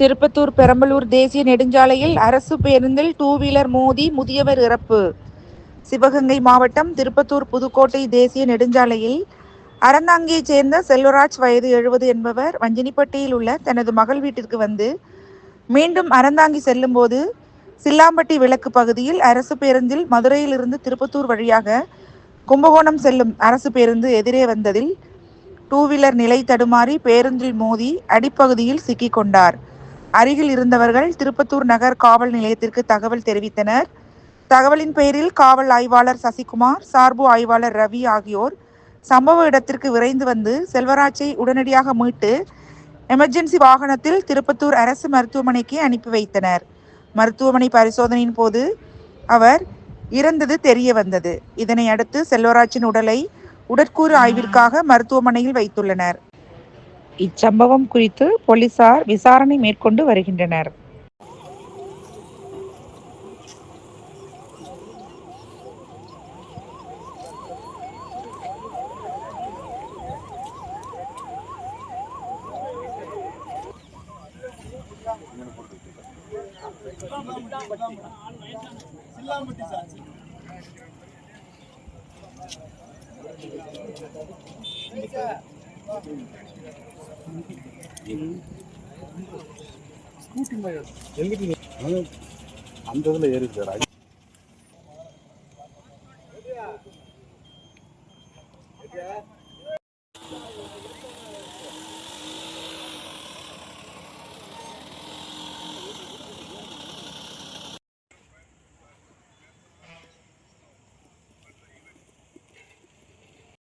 திருப்பத்தூர் பெரம்பலூர் தேசிய நெடுஞ்சாலையில் அரசு பேருந்தில் டூ வீலர் மோதி முதியவர் இறப்பு. சிவகங்கை மாவட்டம் திருப்பத்தூர் புதுக்கோட்டை தேசிய நெடுஞ்சாலையில் அறந்தாங்கியைச் சேர்ந்த செல்வராஜ் வயது எழுபது என்பவர் வஞ்சினிப்பட்டியில் உள்ள தனது மகள் வீட்டிற்கு வந்து மீண்டும் அறந்தாங்கி செல்லும்போது சில்லாம்பட்டி விளக்கு பகுதியில் அரசு பேருந்தில் மதுரையிலிருந்து திருப்பத்தூர் வழியாக கும்பகோணம் செல்லும் அரசு பேருந்து எதிரே வந்ததில் டூ வீலர் நிலை தடுமாறி பேருந்தில் மோதி அடிப்பகுதியில் சிக்கிக் கொண்டார். அருகில் இருந்தவர்கள் திருப்பத்தூர் நகர் காவல் நிலையத்திற்கு தகவல் தெரிவித்தனர். தகவலின் பெயரில் காவல் ஆய்வாளர் சசிகுமார் சார்பு ஆய்வாளர் ரவி ஆகியோர் சம்பவ இடத்திற்கு விரைந்து வந்து செல்வராஜை உடனடியாக மீட்டு எமர்ஜென்சி வாகனத்தில் திருப்பத்தூர் அரசு மருத்துவமனைக்கு அனுப்பி வைத்தனர். மருத்துவமனை பரிசோதனையின் போது அவர் இறந்தது தெரிய வந்தது. இதனை அடுத்து செல்வராஜின் உடலை உடற்கூறு ஆய்விற்காக மருத்துவமனையில் வைத்துள்ளனர். இச்சம்பவம் குறித்து போலீசார் விசாரணை மேற்கொண்டு வருகின்றனர். அந்த இதில் ஏறி சார் Yeah.